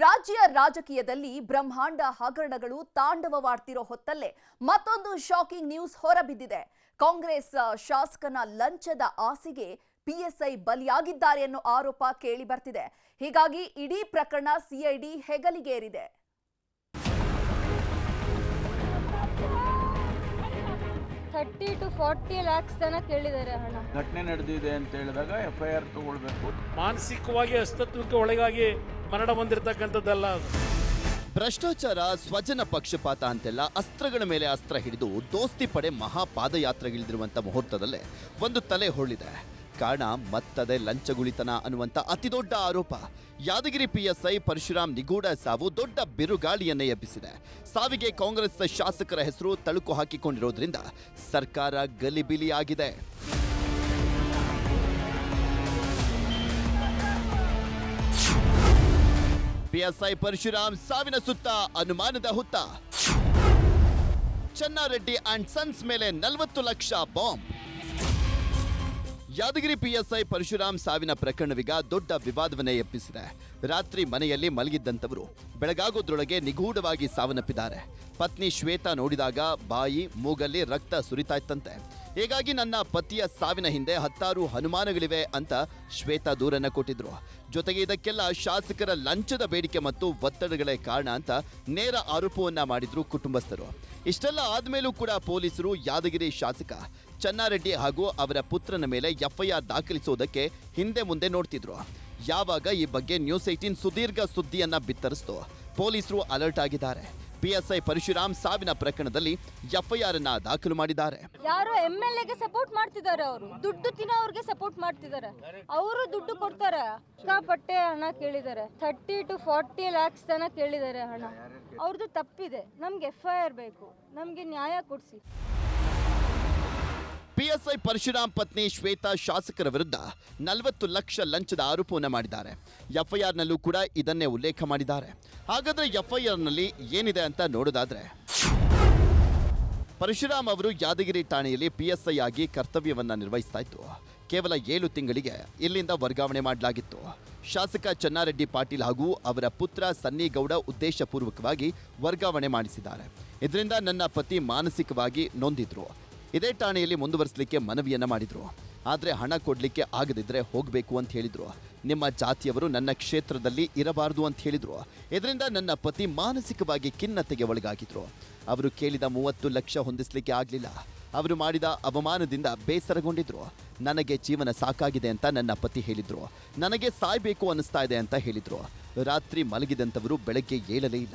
ರಾಜ್ಯ ರಾಜಕೀಯದಲ್ಲಿ ಬ್ರಹ್ಮಾಂಡ ಹಗರಣಗಳು ತಾಂಡವವಾಡ್ತಿರೋ ಹೊತ್ತಲ್ಲೇ ಮತ್ತೊಂದು ಶಾಕಿಂಗ್ ನ್ಯೂಸ್ ಹೊರಬಿದ್ದಿದೆ. ಕಾಂಗ್ರೆಸ್ ಶಾಸಕನ ಲಂಚದ ಆಸೆಗೆ ಪಿಎಸ್ಐ ಬಲಿಯಾಗಿದ್ದಾರೆ ಅನ್ನೋ ಆರೋಪ ಕೇಳಿ ಬರ್ತಿದೆ ಹೀಗಾಗಿ ಇಡೀ ಪ್ರಕರಣ ಸಿಐಡಿ ಹೆಗಲಿಗೇರಿದೆ. ಥರ್ಟಿ ಟು ಫಾರ್ಟಿ ಲ್ಯಾಕ್ಸ್ ತನಕ ಕೇಳಿದ್ದಾರೆ ಹಣ ಘಟನೆ ನಡೆದಿದೆ ಅಂತ ಹೇಳಿದಾಗ ಎಫ್ ಐ ಆರ್ ತಗೊಳ್ಬೇಕು. ಮಾನಸಿಕವಾಗಿ ಅಸ್ತಿತ್ವಕ್ಕೆ ಒಳಗಾಗಿ ಮರಣ ಹೊಂದಿರತಕ್ಕಂಥದ್ದಲ್ಲ ಭ್ರಷ್ಟಾಚಾರ ಸ್ವಜನ ಪಕ್ಷಪಾತ ಅಂತೆಲ್ಲ ಅಸ್ತ್ರಗಳ ಮೇಲೆ ಅಸ್ತ್ರ ಹಿಡಿದು ದೋಸ್ತಿ ಪಡೆ ಮಹಾಪಾದಯಾತ್ರೆಗಿಳಿದಿರುವಂಥ ಮುಹೂರ್ತದಲ್ಲೇ ಒಂದು ತಲೆ ಹೊಳ್ಳಿದೆ ಕಾರಣ ಮತ್ತದೇ ಲಂಚಗುಳಿತನ ಅನ್ನುವಂತ ಅತಿದೊಡ್ಡ ಆರೋಪ. ಯಾದಗಿರಿ ಪಿಎಸ್ಐ ಪರಶುರಾಮ್ ನಿಗೂಢ ಸಾವು ದೊಡ್ಡ ಬಿರುಗಾಳಿಯನ್ನೇ ಎಬ್ಬಿಸಿದೆ. ಸಾವಿಗೆ ಕಾಂಗ್ರೆಸ್ ಶಾಸಕರ ಹೆಸರು ತಳುಕು ಹಾಕಿಕೊಂಡಿರೋದ್ರಿಂದ ಸರ್ಕಾರ ಗಲಿಬಿಲಿಯಾಗಿದೆ. ಪಿಎಸ್ಐ ಪರಶುರಾಮ್ ಸಾವಿನ ಸುತ್ತ ಅನುಮಾನದ ಹುತ್ತ. ಚನ್ನಾರೆಡ್ಡಿ ಅಂಡ್ ಸನ್ಸ್ ಮೇಲೆ ನಲವತ್ತು ಲಕ್ಷ ಬಾಂಬ್. ಯಾದಗಿರಿ ಪಿಎಸ್ಐ ಪರಶುರಾಮ್ ಸಾವಿನ ಪ್ರಕರಣವೀಗ ದೊಡ್ಡ ವಿವಾದವನ್ನೇ ಎಬ್ಬಿಸಿದೆ ರಾತ್ರಿ ಮನೆಯಲ್ಲಿ ಮಲಗಿದ್ದಂಥವರು ಬೆಳಗಾಗೋದ್ರೊಳಗೆ ನಿಗೂಢವಾಗಿ ಸಾವನ್ನಪ್ಪಿದ್ದಾರೆ. ಪತ್ನಿ ಶ್ವೇತಾ ನೋಡಿದಾಗ ಬಾಯಿ, ಮೂಗಲ್ಲಿ ರಕ್ತ ಸುರಿತಾ ಇತ್ತಂತೆ ಹೀಗಾಗಿ ನನ್ನ ಪತಿಯ ಸಾವಿನ ಹಿಂದೆ ಹತ್ತಾರು ಅನುಮಾನಗಳಿವೆ ಅಂತ ಶ್ವೇತಾ ದೂರನ್ನು ಕೊಟ್ಟಿದ್ರು. ಜೊತೆಗೆ ಇದಕ್ಕೆಲ್ಲ ಶಾಸಕರ ಲಂಚದ ಬೇಡಿಕೆ ಮತ್ತು ಒತ್ತಡಗಳೇ ಕಾರಣ ಅಂತ ನೇರ ಆರೋಪವನ್ನ ಮಾಡಿದ್ರು ಕುಟುಂಬಸ್ಥರು. ಇಷ್ಟೆಲ್ಲ ಆದ್ಮೇಲೂ ಕೂಡ ಪೊಲೀಸರು ಯಾದಗಿರಿ ಶಾಸಕ ಚನ್ನಾರೆಡ್ಡಿ ಹಾಗೂ ಅವರ ಪುತ್ರನ ಮೇಲೆ ಎಫ್ಐಆರ್ ದಾಖಲಿಸುವುದಕ್ಕೆ ಹಿಂದೆ ಮುಂದೆ ನೋಡ್ತಿದ್ರು. ಯಾವಾಗ ಈ ಬಗ್ಗೆ ನ್ಯೂಸ್ ಏಟೀನ್ ಸುದೀರ್ಘ ಸುದ್ದಿಯನ್ನ ಬಿತ್ತರಿಸ್ತು? ಪೊಲೀಸರು ಅಲರ್ಟ್ ಆಗಿದ್ದಾರೆ. ಪಿಎಸ್ಐ ಪರಶುರಾಮ್ ಸಾವಿನ ಪ್ರಕರಣದಲ್ಲಿ ಎಫ್ಐಆರ್ ಅನ್ನ ದಾಖಲು ಮಾಡಿದ್ದಾರೆ. ಯಾರೋ ಎಂಎಲ್ಎಗೆ ಎಲ್ ಎಗೆ ಸಪೋರ್ಟ್ ಮಾಡ್ತಿದ್ದಾರೆ ಅವರು. ದುಡ್ಡು ತಿನ್ನೋರ್ಗೆ ಸಪೋರ್ಟ್ ಮಾಡ್ತಿದ್ದಾರೆ. ಅವರು ದುಡ್ಡು ಕೊಡ್ತಾರೆ. ಸಿಕ್ಕಾಪಟ್ಟೆ ಹಣ ಕೇಳಿದ್ದಾರೆ. ಥರ್ಟಿ ಟು ಫಾರ್ಟಿ ಲ್ಯಾಕ್ಸ್ ತನ ಕೇಳಿದ್ದಾರೆ ಹಣ. ಅವ್ರದ್ದು ತಪ್ಪಿದೆ. ನಮ್ಗೆ ಎಫ್ಐಆರ್ ಬೇಕು. ನಮಗೆ ನ್ಯಾಯ ಕೊಡಿಸಿ. ಪಿಎಸ್ಐ ಪರಶುರಾಮ್ ಪತ್ನಿ ಶ್ವೇತಾ ಶಾಸಕರ ವಿರುದ್ಧ ನಲವತ್ತು ಲಕ್ಷ ಲಂಚದ ಆರೋಪವನ್ನು ಮಾಡಿದ್ದಾರೆ. ಎಫ್ಐಆರ್ನಲ್ಲೂ ಕೂಡ ಇದನ್ನೇ ಉಲ್ಲೇಖ ಮಾಡಿದ್ದಾರೆ. ಹಾಗಾದರೆ ಎಫ್ಐಆರ್ನಲ್ಲಿ ಏನಿದೆ ಅಂತ ನೋಡೋದಾದರೆ, ಪರಶುರಾಮ್ ಅವರು ಯಾದಗಿರಿ ಠಾಣೆಯಲ್ಲಿ ಪಿಎಸ್ಐ ಆಗಿ ಕರ್ತವ್ಯವನ್ನು ನಿರ್ವಹಿಸ್ತಾ ಇತ್ತು. ಕೇವಲ ಏಳು ತಿಂಗಳಿಗೆ ಇಲ್ಲಿಂದ ವರ್ಗಾವಣೆ ಮಾಡಲಾಗಿತ್ತು. ಶಾಸಕ ಚನ್ನಾರೆಡ್ಡಿ ಪಾಟೀಲ್ ಹಾಗೂ ಅವರ ಪುತ್ರ ಸನ್ನಿಗೌಡ ಉದ್ದೇಶಪೂರ್ವಕವಾಗಿ ವರ್ಗಾವಣೆ ಮಾಡಿಸಿದ್ದಾರೆ. ಇದರಿಂದ ನನ್ನ ಪತಿ ಮಾನಸಿಕವಾಗಿ ನೊಂದಿದ್ರು. ಇದೇ ಠಾಣೆಯಲ್ಲಿ ಮುಂದುವರಿಸಲಿಕ್ಕೆ ಮನವಿಯನ್ನ ಮಾಡಿದ್ರು. ಆದರೆ ಹಣ ಕೊಡ್ಲಿಕ್ಕೆ ಆಗದಿದ್ರೆ ಹೋಗಬೇಕು ಅಂತ ಹೇಳಿದ್ರು. ನಿಮ್ಮ ಜಾತಿಯವರು ನನ್ನ ಕ್ಷೇತ್ರದಲ್ಲಿ ಇರಬಾರದು ಅಂತ ಹೇಳಿದ್ರು. ಇದರಿಂದ ನನ್ನ ಪತಿ ಮಾನಸಿಕವಾಗಿ ಖಿನ್ನತೆಗೆ ಒಳಗಾಗಿದ್ರು. ಅವರು ಕೇಳಿದ ಮೂವತ್ತು ಲಕ್ಷ ಹೊಂದಿಸ್ಲಿಕ್ಕೆ ಆಗ್ಲಿಲ್ಲ. ಅವರು ಮಾಡಿದ ಅವಮಾನದಿಂದ ಬೇಸರಗೊಂಡಿದ್ರು. ನನಗೆ ಜೀವನ ಸಾಕಾಗಿದೆ ಅಂತ ನನ್ನ ಪತಿ ಹೇಳಿದ್ರು. ನನಗೆ ಸಾಯ್ಬೇಕು ಅನ್ನಿಸ್ತಾ ಇದೆ ಅಂತ ಹೇಳಿದ್ರು. ರಾತ್ರಿ ಮಲಗಿದಂಥವರು ಬೆಳಗ್ಗೆ ಏಳಲೇ ಇಲ್ಲ.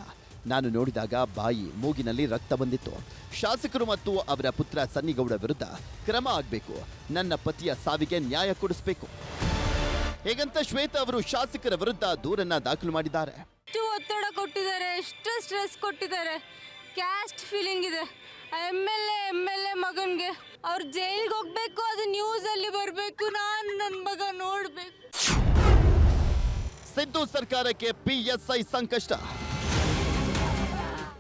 ನಾನು ನೋಡಿದಾಗ ಬಾಯಿ ಮೂಗಿನಲ್ಲಿ ರಕ್ತ ಬಂದಿತ್ತು. ಶಾಸಕರು ಮತ್ತು ಅವರ ಪುತ್ರ ಸನ್ನಿಗೌಡ ವಿರುದ್ಧ ಕ್ರಮ ಆಗಬೇಕು. ನನ್ನ ಪತಿಯ ಸಾವಿಗೆ ನ್ಯಾಯ ಕೊಡಿಸಬೇಕು. ಹೇಗಂತ ಶ್ವೇತ ಅವರು ಶಾಸಕರ ವಿರುದ್ಧ ದೂರನ್ನ ದಾಖಲು ಮಾಡಿದ್ದಾರೆ. ಎಷ್ಟು ಒತ್ತಡ ಕೊಟ್ಟಿದ್ದಾರೆ ಎಷ್ಟು ಸ್ಟ್ರೆಸ್ ಕೊಟ್ಟಿದ್ದಾರೆ. ಕ್ಯಾಸ್ಟ್ ಫೀಲಿಂಗ್ ಇದೆ. M L A M L A ಮಗನಿಗೆ. ಅವ್ರು ಜೈಲ್ಗೆ ಹೋಗ್ಬೇಕು ಅದು ನ್ಯೂಸಲ್ಲಿ ಬರಬೇಕು ನಾನು ನನ್ನ ಮಗ ನೋಡಬೇಕು. ಸಿದ್ದು ಸರ್ಕಾರಕ್ಕೆ ಪಿಎಸ್ಐ ಸಂಕಷ್ಟ.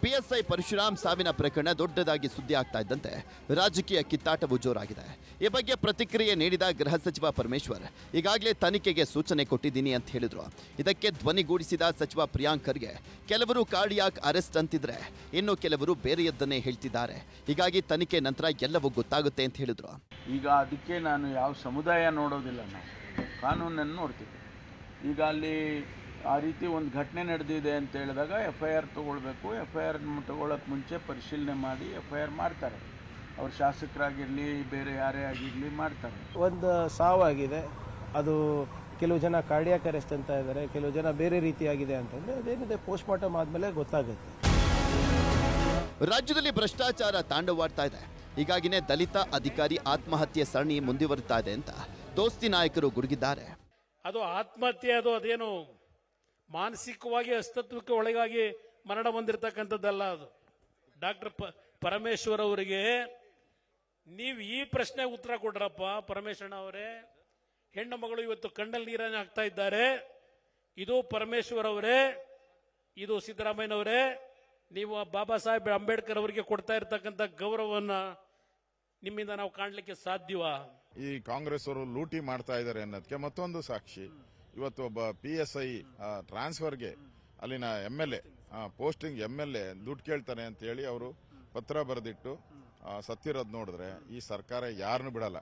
ಪಿಎಸ್ಐ ಪರಶುರಾಮ್ ಸಾವಿನ ಪ್ರಕರಣ ದೊಡ್ಡದಾಗಿ ಸುದ್ದಿ ಆಗ್ತಾ ಇದ್ದಂತೆ ರಾಜಕೀಯ ಕಿತ್ತಾಟವು ಜೋರಾಗಿದೆ. ಈ ಬಗ್ಗೆ ಪ್ರತಿಕ್ರಿಯೆ ನೀಡಿದ ಗೃಹ ಸಚಿವ ಪರಮೇಶ್ವರ್, ಈಗಾಗಲೇ ತನಿಖೆಗೆ ಸೂಚನೆ ಕೊಟ್ಟಿದ್ದೀನಿ ಅಂತ ಹೇಳಿದ್ರು. ಇದಕ್ಕೆ ಧ್ವನಿಗೂಡಿಸಿದ ಸಚಿವ ಪ್ರಿಯಾಂಕ್ ಖರ್ಗೆ ಕೆಲವರು ಕಾರ್ಡಿಯಾಕ್ ಅರೆಸ್ಟ್ ಅಂತಿದ್ರೆ ಇನ್ನು ಕೆಲವರು ಬೇರೆಯದ್ದನ್ನೇ ಹೇಳ್ತಿದ್ದಾರೆ. ಹೀಗಾಗಿ ತನಿಖೆ ನಂತರ ಎಲ್ಲವೂ ಗೊತ್ತಾಗುತ್ತೆ ಅಂತ ಹೇಳಿದ್ರು. ಈಗ ಅದಕ್ಕೆ ನಾನು ಯಾವ ಸಮುದಾಯ ನೋಡೋದಿಲ್ಲ ನಾನು. ಕಾನೂನನ್ನು ನೋಡ್ತೀನಿ ಈಗ ಅಲ್ಲಿ ಆ ರೀತಿ ಒಂದು ಘಟನೆ ನಡೆದಿದೆ ಅಂತ ಹೇಳಿದಾಗ ಎಫ್ ಐ ಆರ್ ತೊಗೊಳ್ಬೇಕು ಎಫ್ ಐ ಆರ್ ತೊಗೊಳಕ್ಕೆ ಮುಂಚೆ ಪರಿಶೀಲನೆ ಮಾಡಿ ಎಫ್ ಐ ಆರ್ ಮಾಡ್ತಾರೆ. ಅವ್ರು ಶಾಸಕರಾಗಿರಲಿ ಬೇರೆ ಯಾರೇ ಆಗಿರಲಿ ಮಾಡ್ತಾರೆ. ಒಂದು ಸಾವಾಗಿದೆ. ಅದು ಕೆಲವು ಜನ ಕಾರ್ಡಿಯಾಕ್ ಅರೆಸ್ಟ್ ಅಂತ ಇದ್ದಾರೆ ಕೆಲವು ಜನ ಬೇರೆ ರೀತಿಯಾಗಿದೆ ಅಂತಂದ್ರೆ ಅದೇನಿದೆ ಪೋಸ್ಟ್ ಮಾರ್ಟಮ್ ಆದಮೇಲೆ ಗೊತ್ತಾಗುತ್ತೆ. ರಾಜ್ಯದಲ್ಲಿ ಭ್ರಷ್ಟಾಚಾರ ತಾಂಡವಾಡ್ತಾ ಇದೆ. ಹೀಗಾಗಿನೇ ದಲಿತ ಅಧಿಕಾರಿ ಆತ್ಮಹತ್ಯೆ ಸರಣಿ ಮುಂದುವರಿತಾ ಇದೆ ಅಂತ ದೋಸ್ತಿ ನಾಯಕರು ಗುಡುಗಿದ್ದಾರೆ. ಅದು ಆತ್ಮಹತ್ಯೆ ಅದು ಅದೇನು ಮಾನಸಿಕವಾಗಿ ಅಸ್ತಿತ್ವಕ್ಕೆ ಒಳಗಾಗಿ ಮರಣ ಹೊಂದಿರತಕ್ಕಂಥದ್ದಲ್ಲ ಅದು. ಡಾಕ್ಟರ್ ಪ, ಪರಮೇಶ್ವರ್ ಅವರಿಗೆ, ನೀವು ಈ ಪ್ರಶ್ನೆ ಉತ್ತರ ಕೊಡ್ರಪ್ಪ ಪರಮೇಶ್ವರ ಅವರೇ. ಹೆಣ್ಣು ಮಗಳು ಇವತ್ತು ಕಣ್ಣಲ್ಲಿ ನೀರನ್ನು ಹಾಕ್ತಾ ಇದ್ದಾರೆ. ಇದು ಪರಮೇಶ್ವರ್ ಅವರೇ. ಇದು ಸಿದ್ದರಾಮಯ್ಯನವರೇ. ನೀವು ಬಾಬಾ ಸಾಹೇಬ್ ಅಂಬೇಡ್ಕರ್ ಅವರಿಗೆ ಕೊಡ್ತಾ ಇರತಕ್ಕಂಥ ಗೌರವವನ್ನ ನಿಮ್ಮಿಂದ ನಾವು ಕಾಣಲಿಕ್ಕೆ ಸಾಧ್ಯವಾ? ಈ ಕಾಂಗ್ರೆಸ್ ಅವರು ಲೂಟಿ ಮಾಡ್ತಾ ಇದ್ದಾರೆ ಅನ್ನೋದಕ್ಕೆ ಮತ್ತೊಂದು ಸಾಕ್ಷಿ. ಇವತ್ತು ಒಬ್ಬ ಪಿ ಎಸ್ ಐ ಟ್ರಾನ್ಸ್ಫರ್ಗೆ ಅಲ್ಲಿನ M L A posting M L A ದುಡ್ಡು ಕೇಳ್ತಾನೆ ಅಂತ ಹೇಳಿ ಅವರು ಪತ್ರ ಬರೆದಿಟ್ಟು ಸತ್ತಿರೋದು ನೋಡಿದ್ರೆ ಈ ಸರ್ಕಾರ ಯಾರನ್ನು ಬಿಡಲ್ಲ.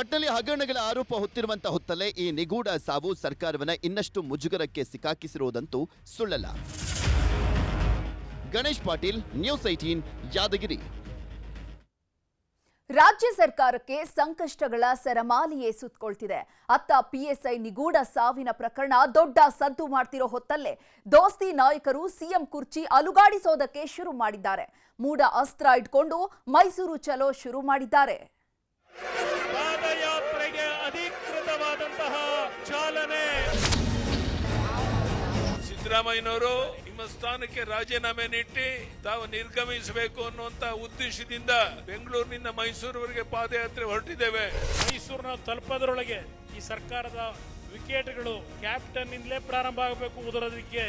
ಒಟ್ಟಲ್ಲಿ ಹಗರಣಗಳ ಆರೋಪ ಹೊತ್ತಿರುವಂತ ಹೊತ್ತಲ್ಲೇ ಈ ನಿಗೂಢ ಸಾವು ಸರ್ಕಾರವನ್ನ ಇನ್ನಷ್ಟು ಮುಜುಗರಕ್ಕೆ ಸಿಕ್ಕಾಕಿಸಿರುವುದಂತೂ ಸುಳ್ಳಲ್ಲ. Ganesh Patil news eighteen Yadgir. ರಾಜ್ಯ ಸರ್ಕಾರಕ್ಕೆ ಸಂಕಷ್ಟಗಳ ಸರಮಾಲಿಯೇ ಸುತ್ತಕೊಳ್ತಿದೆ. ಅತ್ತ ಪಿಎಸ್ಐ ನಿಗೂಢ ಸಾವಿನ ಪ್ರಕರಣ ದೊಡ್ಡ ಸದ್ದು ಮಾಡ್ತಿರೋ ಹೊತ್ತಲ್ಲೇ ದೋಸ್ತಿ ನಾಯಕರು ಸಿಎಂ ಕುರ್ಚಿ ಅಲುಗಾಡಿಸೋದಕ್ಕೆ ಶುರು ಮಾಡಿದ್ದಾರೆ. ಮೂಡ ಅಸ್ತ್ರ ಇಟ್ಕೊಂಡು ಮೈಸೂರು ಚಲೋ ಶುರು ಮಾಡಿದ್ದಾರೆ. ಪಾದಯಾತ್ರೆಗೆ ಚಾಲನೆ. ಸಿದ್ದರಾಮಯ್ಯನವರು ನಿಮ್ಮ ಸ್ಥಾನಕ್ಕೆ ರಾಜೀನಾಮೆ ನೀಡಿ ತಾವು ನಿರ್ಗಮಿಸಬೇಕು ಅನ್ನುವಂತ ಉದ್ದೇಶದಿಂದ ಬೆಂಗಳೂರಿನಿಂದ ಮೈಸೂರುವರೆಗೆ ಪಾದಯಾತ್ರೆ ಹೊರಟಿದ್ದೇವೆ. ಮೈಸೂರಿನ ತಲುಪದರೊಳಗೆ ಈ ಸರ್ಕಾರದ ವಿಕೆಟ್ಗಳು ಕ್ಯಾಪ್ಟನ್ ಇಂದಲೇ ಪ್ರಾರಂಭ ಆಗಬೇಕು ಉದರೋದಕ್ಕೆ.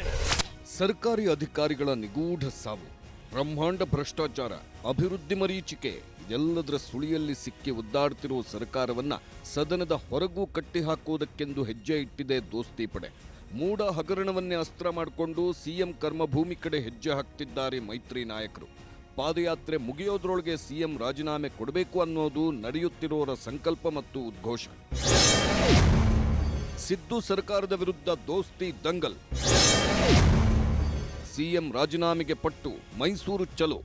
ಸರ್ಕಾರಿ ಅಧಿಕಾರಿಗಳ ನಿಗೂಢ ಸಾವು ಬ್ರಹ್ಮಾಂಡ ಭ್ರಷ್ಟಾಚಾರ ಅಭಿವೃದ್ಧಿ ಮರೀಚಿಕೆ ಎಲ್ಲದರ ಸುಳಿಯಲ್ಲಿ ಸಿಕ್ಕಿ ಒದ್ದಾಡ್ತಿರುವ ಸರ್ಕಾರವನ್ನ ಸದನದ ಹೊರಗೂ ಕಟ್ಟಿಹಾಕುವುದಕ್ಕೆಂದು ಹೆಜ್ಜೆ ಇಟ್ಟಿದೆ ದೋಸ್ತಿ ಪಡೆ. ಮೂಡ ಹಗರಣವನ್ನೇ ಅಸ್ತ್ರ ಮಾಡಿಕೊಂಡು ಸಿಎಂ ಕರ್ಮಭೂಮಿ ಕಡೆ ಹೆಜ್ಜೆ ಹಾಕ್ತಿದ್ದಾರೆ ಮೈತ್ರಿ ನಾಯಕರು. ಪಾದಯಾತ್ರೆ ಮುಗಿಯೋದ್ರೊಳಗೆ ಸಿಎಂ ರಾಜೀನಾಮೆ ಕೊಡಬೇಕು ಅನ್ನೋದು ನಡೆಯುತ್ತಿರೋರ ಸಂಕಲ್ಪ ಮತ್ತು ಉದ್ಘೋಷ. ಸಿದ್ದು ಸರ್ಕಾರದ ವಿರುದ್ಧ ದೋಸ್ತಿ ದಂಗಲ್. ಸಿಎಂ ರಾಜೀನಾಮೆಗೆ ಪಟ್ಟು ಮೈಸೂರು ಚಲೋ.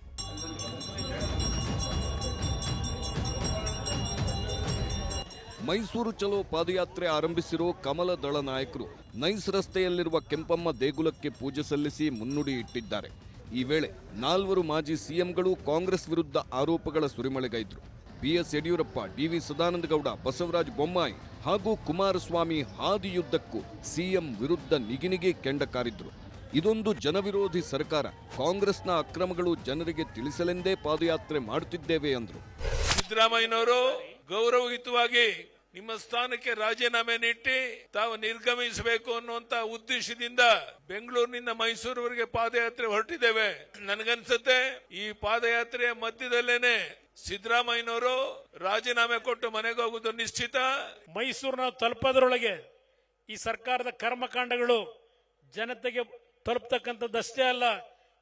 ಮೈಸೂರು ಚಲೋ ಪಾದಯಾತ್ರೆ ಆರಂಭಿಸಿರೋ ಕಮಲ ದಳ ನಾಯಕರು ನೈಸ್ ರಸ್ತೆಯಲ್ಲಿರುವ ಕೆಂಪಮ್ಮ ದೇಗುಲಕ್ಕೆ ಪೂಜೆ ಸಲ್ಲಿಸಿ ಮುನ್ನುಡಿ ಇಟ್ಟಿದ್ದಾರೆ. ಈ ವೇಳೆ ನಾಲ್ವರು ಮಾಜಿ ಸಿಎಂಗಳು ಕಾಂಗ್ರೆಸ್ ವಿರುದ್ಧ ಆರೋಪಗಳ ಸುರಿಮಳೆಗೈದ್ರು. ಬಿಎಸ್ ಯಡಿಯೂರಪ್ಪ ಡಿವಿ ಸದಾನಂದಗೌಡ, ಬಸವರಾಜ ಬೊಮ್ಮಾಯಿ ಹಾಗೂ ಕುಮಾರಸ್ವಾಮಿ ಹಾದಿಯುದ್ದಕ್ಕೂ ಸಿಎಂ ವಿರುದ್ಧ ನಿಗಿನಿಗೆ ಕೆಂಡ ಕಾರಿದ್ರು. ಇದೊಂದು ಜನವಿರೋಧಿ ಸರ್ಕಾರ. ಕಾಂಗ್ರೆಸ್ನ ಅಕ್ರಮಗಳು ಜನರಿಗೆ ತಿಳಿಸಲೆಂದೇ ಪಾದಯಾತ್ರೆ ಮಾಡುತ್ತಿದ್ದೇವೆ ಅಂದ್ರು. ಸಿದ್ದರಾಮಯ್ಯನವರು ಗೌರವಯುತವಾಗಿ ನಿಮ್ಮ ಸ್ಥಾನಕ್ಕೆ ರಾಜೀನಾಮೆ ನೀಡಿ ತಾವು ನಿರ್ಗಮಿಸಬೇಕು ಅನ್ನುವಂತ ಉದ್ದೇಶದಿಂದ ಬೆಂಗಳೂರಿನಿಂದ ಮೈಸೂರುವರೆಗೆ ಪಾದಯಾತ್ರೆ ಹೊರಟಿದ್ದೇವೆ. ನನಗನ್ಸುತ್ತೆ ಈ ಪಾದಯಾತ್ರೆಯ ಮಧ್ಯದಲ್ಲೇನೆ ಸಿದ್ದರಾಮಯ್ಯನವರು ರಾಜೀನಾಮೆ ಕೊಟ್ಟು ಮನೆಗೆ ಹೋಗುವುದು ನಿಶ್ಚಿತ. ಮೈಸೂರಿನ ತಲುಪದರೊಳಗೆ ಈ ಸರ್ಕಾರದ ಕರ್ಮಕಾಂಡಗಳು ಜನತೆಗೆ ತಲುಪ್ತಕ್ಕಂಥದ್ದಷ್ಟೇ ಅಲ್ಲ,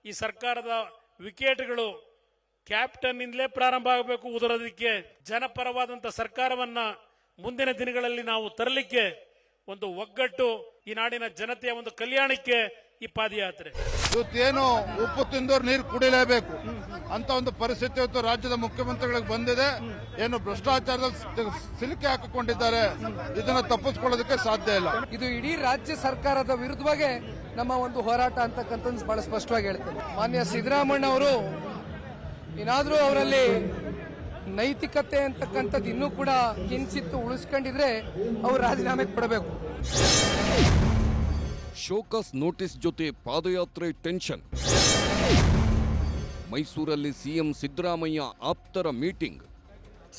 ಈ ಸರ್ಕಾರದ ವಿಕೆಟ್ಗಳು ಕ್ಯಾಪ್ಟನ್ ಇಂದಲೇ ಪ್ರಾರಂಭ ಆಗಬೇಕು ಉದುರೋದಕ್ಕೆ ಜನಪರವಾದಂತ ಸರ್ಕಾರವನ್ನ ಮುಂದಿನ ದಿನಗಳಲ್ಲಿ ನಾವು ತರಲಿಕ್ಕೆ ಒಂದು ಒಗ್ಗಟ್ಟು ಈ ನಾಡಿನ ಜನತೆಯ ಒಂದು ಕಲ್ಯಾಣಕ್ಕೆ ಈ ಪಾದಯಾತ್ರೆ. ಇವತ್ತೇನು ಉಪ್ಪು ತಿಂದವರು ನೀರು ಕುಡಿಲೇಬೇಕು ಅಂತ ಒಂದು ಪರಿಸ್ಥಿತಿ ಇವತ್ತು ರಾಜ್ಯದ ಮುಖ್ಯಮಂತ್ರಿಗಳಿಗೆ ಬಂದಿದೆ. ಏನು ಭ್ರಷ್ಟಾಚಾರದಲ್ಲಿ ಸಿಲುಕಿ ಹಾಕಿಕೊಂಡಿದ್ದಾರೆ. ಇದನ್ನ ತಪ್ಪಿಸ್ಕೊಳ್ಳೋದಕ್ಕೆ ಸಾಧ್ಯ ಇಲ್ಲ. ಇದು ಇಡೀ ರಾಜ್ಯ ಸರ್ಕಾರದ ವಿರುದ್ಧವಾಗಿ ನಮ್ಮ ಒಂದು ಹೋರಾಟ ಅಂತಕ್ಕಂಥದ್ದು ಬಹಳ ಸ್ಪಷ್ಟವಾಗಿ ಹೇಳ್ತೇನೆ. ಮಾನ್ಯ ಸಿದ್ದರಾಮಣ್ಣ ಅವರು ಏನಾದರೂ ಅವರಲ್ಲಿ ನೈತಿಕತೆ ಅಂತಕ್ಕಂಥದ್ದು ಇನ್ನೂ ಕೂಡ ಕಿಂಚಿತ್ತು ಉಳಿಸ್ಕೊಂಡಿದ್ರೆ ಅವ್ರು ರಾಜೀನಾಮೆ ಕೊಡಬೇಕು. ಶೋಕಸ್ ನೋಟಿಸ್ ಜೊತೆ ಪಾದಯಾತ್ರೆ ಟೆನ್ಷನ್. ಮೈಸೂರಲ್ಲಿ ಸಿಎಂ ಸಿದ್ದರಾಮಯ್ಯ ಆಪ್ತರ ಮೀಟಿಂಗ್.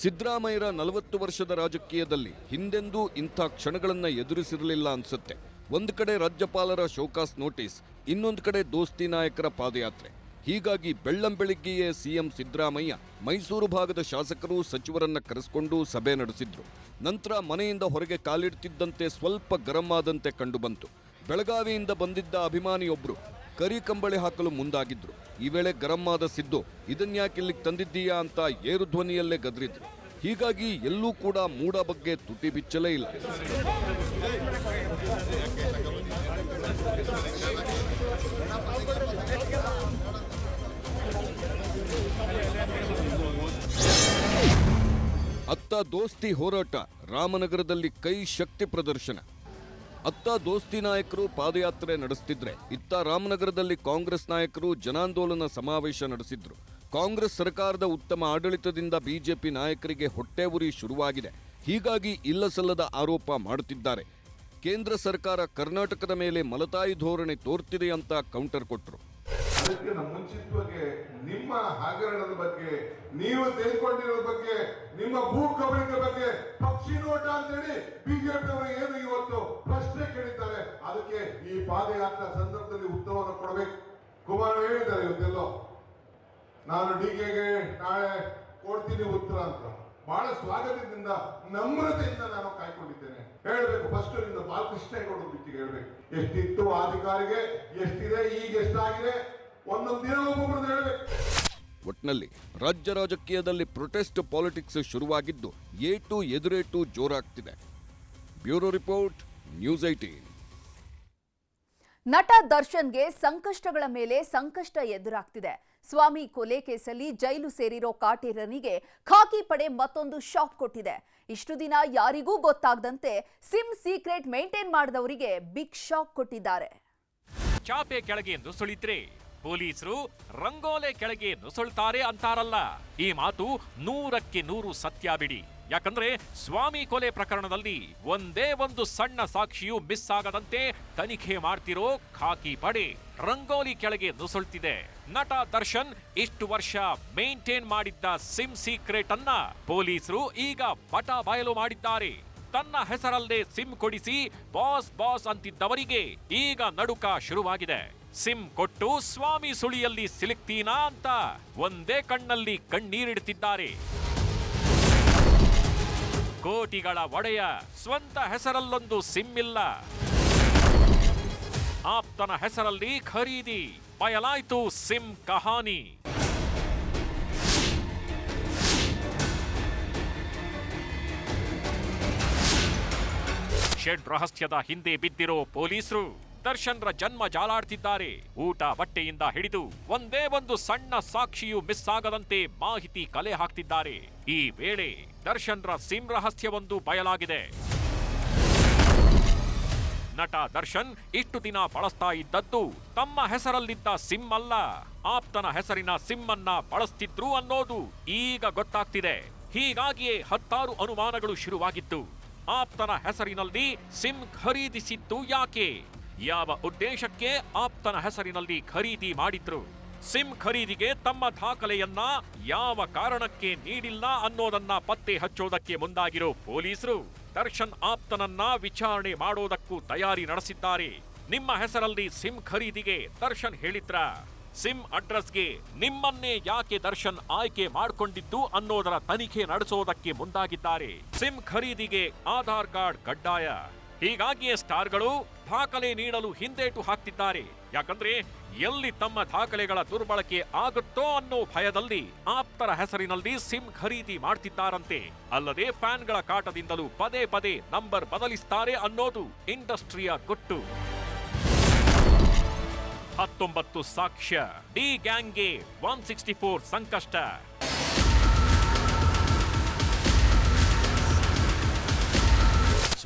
ಸಿದ್ದರಾಮಯ್ಯರ ನಲವತ್ತು ವರ್ಷದ ರಾಜಕೀಯದಲ್ಲಿ ಹಿಂದೆಂದೂ ಇಂಥ ಕ್ಷಣಗಳನ್ನು ಎದುರಿಸಿರಲಿಲ್ಲ ಅನ್ಸುತ್ತೆ. ಒಂದು ಕಡೆ ರಾಜ್ಯಪಾಲರ ಶೋಕಾಸ್ ನೋಟಿಸ್, ಇನ್ನೊಂದು ಕಡೆ ದೋಸ್ತಿ ನಾಯಕರ ಪಾದಯಾತ್ರೆ. ಹೀಗಾಗಿ ಬೆಳ್ಳಂ ಬೆಳಿಗ್ಗೆಯೇ ಸಿಎಂ ಸಿದ್ದರಾಮಯ್ಯ ಮೈಸೂರು ಭಾಗದ ಶಾಸಕರು ಸಚಿವರನ್ನ ಕರೆಸಿಕೊಂಡು ಸಭೆ ನಡೆಸಿದ್ರು. ನಂತರ ಮನೆಯಿಂದ ಹೊರಗೆ ಕಾಲಿಡ್ತಿದ್ದಂತೆ ಸ್ವಲ್ಪ ಗರಂ ಆದಂತೆ ಕಂಡುಬಂತು. ಬೆಳಗಾವಿಯಿಂದ ಬಂದಿದ್ದ ಅಭಿಮಾನಿಯೊಬ್ಬರು ಕರಿ ಕಂಬಳಿ ಹಾಕಲು ಮುಂದಾಗಿದ್ರು. ಈ ವೇಳೆ ಗರಂ ಆದ ಸಿದ್ದು ಇದನ್ಯಾಕೆ ಇಲ್ಲಿಗೆ ತಂದಿದ್ದೀಯಾ? ಅಂತ ಏರು ಧ್ವನಿಯಲ್ಲೇ ಗದರಿದ್ರು. ಹೀಗಾಗಿ ಎಲ್ಲೂ ಕೂಡ ಮೂಡ ಬಗ್ಗೆ ತುಟಿ ಬಿಚ್ಚಲೇ ಇಲ್ಲ. ಅತ್ತ ದೋಸ್ತಿ ಹೋರಾಟ, ರಾಮನಗರದಲ್ಲಿ ಕೈ ಶಕ್ತಿ ಪ್ರದರ್ಶನ. ಅತ್ತ ದೋಸ್ತಿ ನಾಯಕರು ಪಾದಯಾತ್ರೆ ನಡೆಸ್ತಿದ್ರೆ, ಇತ್ತ ರಾಮನಗರದಲ್ಲಿ ಕಾಂಗ್ರೆಸ್ ನಾಯಕರು ಜನಾಂದೋಲನ ಸಮಾವೇಶ ನಡೆಸಿದ್ರು. ಕಾಂಗ್ರೆಸ್ ಸರ್ಕಾರದ ಉತ್ತಮ ಆಡಳಿತದಿಂದ ಬಿಜೆಪಿ ನಾಯಕರಿಗೆ ಹೊಟ್ಟೆ ಉರಿ ಶುರುವಾಗಿದೆ. ಹೀಗಾಗಿ ಇಲ್ಲಸಲ್ಲದ ಆರೋಪ ಮಾಡುತ್ತಿದ್ದಾರೆ. ಕೇಂದ್ರ ಸರ್ಕಾರ ಕರ್ನಾಟಕದ ಮೇಲೆ ಮಲತಾಯಿ ಧೋರಣೆ ತೋರ್ತಿದೆ ಅಂತ ಕೌಂಟರ್ ಕೊಟ್ಟರು ಅದಕ್ಕೆ ನಮ್ಮ ಮುಂಚಿತವಾಗಿ ನಿಮ್ಮ ಹಗರಣದ ಬಗ್ಗೆ, ನೀವು ತೆಗೆದುಕೊಂಡಿರೋ ಬಗ್ಗೆ, ನಿಮ್ಮ ಭೂ ಕಬಳಿಕೆ ಬಗ್ಗೆ ಪಕ್ಷಿ ನೋಟ ಅಂತೇಳಿ ಬಿಜೆಪಿ ಅವರು ಏನು ಇವತ್ತು ಪ್ರಶ್ನೆ ಕೇಳಿದ್ದಾರೆ. ಅದಕ್ಕೆ ಈ ಪಾದಯಾತ್ರಾ ಸಂದರ್ಭದಲ್ಲಿ ಉತ್ತರವನ್ನು ಕೊಡಬೇಕು. ಕುಮಾರ್ ಹೇಳಿದ್ದಾರೆ ಇವತ್ತೆಲ್ಲೋ. ನಾನು ಡಿಕೆಗೆ ನಾಳೆ ಕೊಡ್ತೀನಿ ಉತ್ತರ ಅಂತ. ಬಹಳ ಸ್ವಾಗತದಿಂದ ನಮ್ರತೆಯಿಂದ ನಾನು ಕಾಯ್ಕೊಂಡಿದ್ದೇನೆ. ಹೇಳಬೇಕು ಫಸ್ಟ್ ಇಂದ ಬಾಲಕೃಷ್ಣೇಗೌಡರ ಬಿಟ್ಟಿಗೆ ಹೇಳ್ಬೇಕು. ಎಷ್ಟಿತ್ತು ಅಧಿಕಾರಿಗೆ? ಎಷ್ಟಿದೆ? ಈಗ ಎಷ್ಟಾಗಿದೆ? ಒಂದೊಂದು ದಿನ ಒಬ್ಬೊಬ್ರದ್ದು ಹೇಳ್ಬೇಕು. ಒಟ್ನಲ್ಲಿ ರಾಜ್ಯ ರಾಜಕೀಯದಲ್ಲಿ ಪ್ರೊಟೆಸ್ಟ್ ಪಾಲಿಟಿಕ್ಸ್ ಶುರುವಾಗಿದ್ದು ಏಟು ಎದುರೇಟು ಜೋರಾಗ್ತಿದೆ. ಬ್ಯೂರೋ ರಿಪೋರ್ಟ್ ನ್ಯೂಸ್ ಐಟೀನ್ ನಟ ದರ್ಶನ್ಗೆ ಸಂಕಷ್ಟಗಳ ಮೇಲೆ ಸಂಕಷ್ಟ ಎದುರಾಗ್ತಿದೆ. ಸ್ವಾಮಿ ಕೊಲೆ ಕೇಸಲ್ಲಿ ಜೈಲು ಸೇರಿರೋ ಕಾಟೇರನಿಗೆ ಖಾಕಿ ಪಡೆ ಮತ್ತೊಂದು ಶಾಕ್ ಕೊಟ್ಟಿದೆ. ಇಷ್ಟು ದಿನ ಯಾರಿಗೂ ಗೊತ್ತಾಗದಂತೆ ಸಿಮ್ ಸೀಕ್ರೆಟ್ ಮೇಂಟೈನ್ ಮಾಡಿದವರಿಗೆ ಬಿಗ್ ಶಾಕ್ ಕೊಟ್ಟಿದ್ದಾರೆ. ಚಾಪೆ ಕೆಳಗೆ ನುಸುಳಿದ್ರೆ ಪೊಲೀಸರು ರಂಗೋಲೆ ಕೆಳಗೆ ನುಸುಳ್ತಾರೆ ಅಂತಾರಲ್ಲ. ಈ ಮಾತು ನೂರಕ್ಕೆ ನೂರು ಸತ್ಯ ಬಿಡಿ. ಯಾಕಂದ್ರೆ ಸ್ವಾಮಿ ಕೊಲೆ ಪ್ರಕರಣದಲ್ಲಿ ಒಂದೇ ಒಂದು ಸಣ್ಣ ಸಾಕ್ಷಿಯು ಮಿಸ್ ಆಗದಂತೆ ತನಿಖೆ ಮಾಡ್ತಿರೋ ಖಾಕಿ ಪಡೆ ರಂಗೋಲಿ ಕೆಳಗೆ ನುಸುಳ್ತಿದೆ. ನಟ ದರ್ಶನ್ ಇಷ್ಟು ವರ್ಷ ಮೇಂಟೈನ್ ಮಾಡಿದ್ದ ಸಿಮ್ ಸೀಕ್ರೆಟ್ ಅನ್ನ ಪೊಲೀಸರು ಈಗ ಬಟ ಬಯಲು ಮಾಡಿದ್ದಾರೆ. ತನ್ನ ಹೆಸರಲ್ಲೇ ಸಿಮ್ ಕೊಡಿಸಿ ಬಾಸ್ ಬಾಸ್ ಅಂತಿದ್ದವರಿಗೆ ಈಗ ನಡುಕ ಶುರುವಾಗಿದೆ. ಸಿಮ್ ಕೊಟ್ಟು ಸ್ವಾಮಿ ಸುಳಿಯಲ್ಲಿ ಸಿಲುಕ್ತೀನಾ ಅಂತ ಒಂದೇ ಕಣ್ಣಲ್ಲಿ ಕಣ್ಣೀರಿಡುತ್ತಿದ್ದಾರೆ ಕೋಟಿಗಳ ಒಡೆಯ ಸ್ವಂತ ಹೆಸರಲ್ಲೊಂದು ಸಿಮ್ ಇಲ್ಲ ಆಪ್ತನ ಹೆಸರಲ್ಲಿ ಖರೀದಿ, ಬಯಲಾಯ್ತು ಸಿಮ್ ಕಹಾನಿ. ಶೆಡ್ ರಹಸ್ಯದ ಹಿಂದೆ ಬಿದ್ದಿರೋ ಪೊಲೀಸರು. ದರ್ಶನ್ರ ಜನ್ಮ ಜಾಲಾಡ್ತಿದ್ದಾರೆ. ಊಟ ಬಟ್ಟೆಯಿಂದ ಹಿಡಿದು ಒಂದೇ ಒಂದು ಸಣ್ಣ ಸಾಕ್ಷಿಯು ಮಿಸ್ ಆಗದಂತೆ ಮಾಹಿತಿ ಕಲೆ ಹಾಕ್ತಿದ್ದಾರೆ. ಈ ವೇಳೆ ದರ್ಶನ್ರ ಸಿಂ ರಹಸ್ಯವೊಂದು ಬಯಲಾಗಿದೆ. ನಟ ದರ್ಶನ್ ಇಷ್ಟು ದಿನ ಬಳಸ್ತಾ ಇದ್ದದ್ದು ತಮ್ಮ ಹೆಸರಲ್ಲಿದ್ದ ಸಿಮ್ ಅಲ್ಲ. ಆಪ್ತನ ಹೆಸರಿನ ಸಿಮ್ ಅನ್ನ ಬಳಸ್ತಿದ್ರು ಅನ್ನೋದು ಈಗ ಗೊತ್ತಾಗ್ತಿದೆ. ಹೀಗಾಗಿಯೇ ಹತ್ತಾರು ಅನುಮಾನಗಳು ಶುರುವಾಗಿತ್ತು. ಆಪ್ತನ ಹೆಸರಿನಲ್ಲಿ ಸಿಮ್ ಖರೀದಿಸಿದ್ದು ಯಾಕೆ? ಯಾವ ಉದ್ದೇಶಕ್ಕೆ ಆಪ್ತನ ಹೆಸರಿನಲ್ಲಿ ಖರೀದಿ ಮಾಡಿದ್ರು? ಸಿಮ್ ಖರೀದಿಗೆ ತಮ್ಮ ದಾಖಲೆಯನ್ನ ಯಾವ ಕಾರಣಕ್ಕೆ ನೀಡಿಲ್ಲ ಅನ್ನೋದನ್ನ ಪತ್ತೆ ಹಚ್ಚೋದಕ್ಕೆ ಮುಂದಾಗಿರೋ ಪೊಲೀಸರು ದರ್ಶನ್ ಆಪ್ತನನ್ನ ವಿಚಾರಣೆ ಮಾಡೋದಕ್ಕೂ ತಯಾರಿ ನಡೆಸಿದ್ದಾರೆ. ನಿಮ್ಮ ಹೆಸರಲ್ಲಿ ಸಿಮ್ ಖರೀದಿಗೆ ದರ್ಶನ್ ಹೇಳಿದ್ರ? ಸಿಮ್ ಅಡ್ರೆಸ್ಗೆ ನಿಮ್ಮನ್ನೇ ಯಾಕೆ ದರ್ಶನ್ ಆಯ್ಕೆ ಮಾಡಿಕೊಂಡಿದ್ದು ಅನ್ನೋದರ ತನಿಖೆ ನಡೆಸೋದಕ್ಕೆ ಮುಂದಾಗಿದ್ದಾರೆ. ಸಿಮ್ ಖರೀದಿಗೆ ಆಧಾರ್ ಕಾರ್ಡ್ ಕಡ್ಡಾಯ. ಹೀಗಾಗಿಯೇ ಸ್ಟಾರ್ಗಳು ದಾಖಲೆ ನೀಡಲು ಹಿಂದೇಟು ಹಾಕ್ತಿದ್ದಾರೆ. ಯಾಕಂದ್ರೆ ಎಲ್ಲಿ ತಮ್ಮ ದಾಖಲೆಗಳ ದುರ್ಬಳಕೆ ಆಗುತ್ತೋ ಅನ್ನೋ ಭಯದಲ್ಲಿ ಆಪ್ತರ ಹೆಸರಿನಲ್ಲಿ ಸಿಮ್ ಖರೀದಿ ಮಾಡ್ತಿದ್ದಾರಂತೆ. ಅಲ್ಲದೆ ಫ್ಯಾನ್ಗಳ ಕಾಟದಿಂದಲೂ ಪದೇ ಪದೇ ನಂಬರ್ ಬದಲಿಸ್ತಾರೆ ಅನ್ನೋದು ಇಂಡಸ್ಟ್ರಿಯ ಗೊಟ್ಟು. ಹತ್ತೊಂಬತ್ತು ಸಾಕ್ಷ್ಯ. ಡಿ ಗ್ಯಾಂಗ್ಗೆ ಒನ್ ಸಿಕ್ಸ್ಟಿ ಫೋರ್ ಸಂಕಷ್ಟ.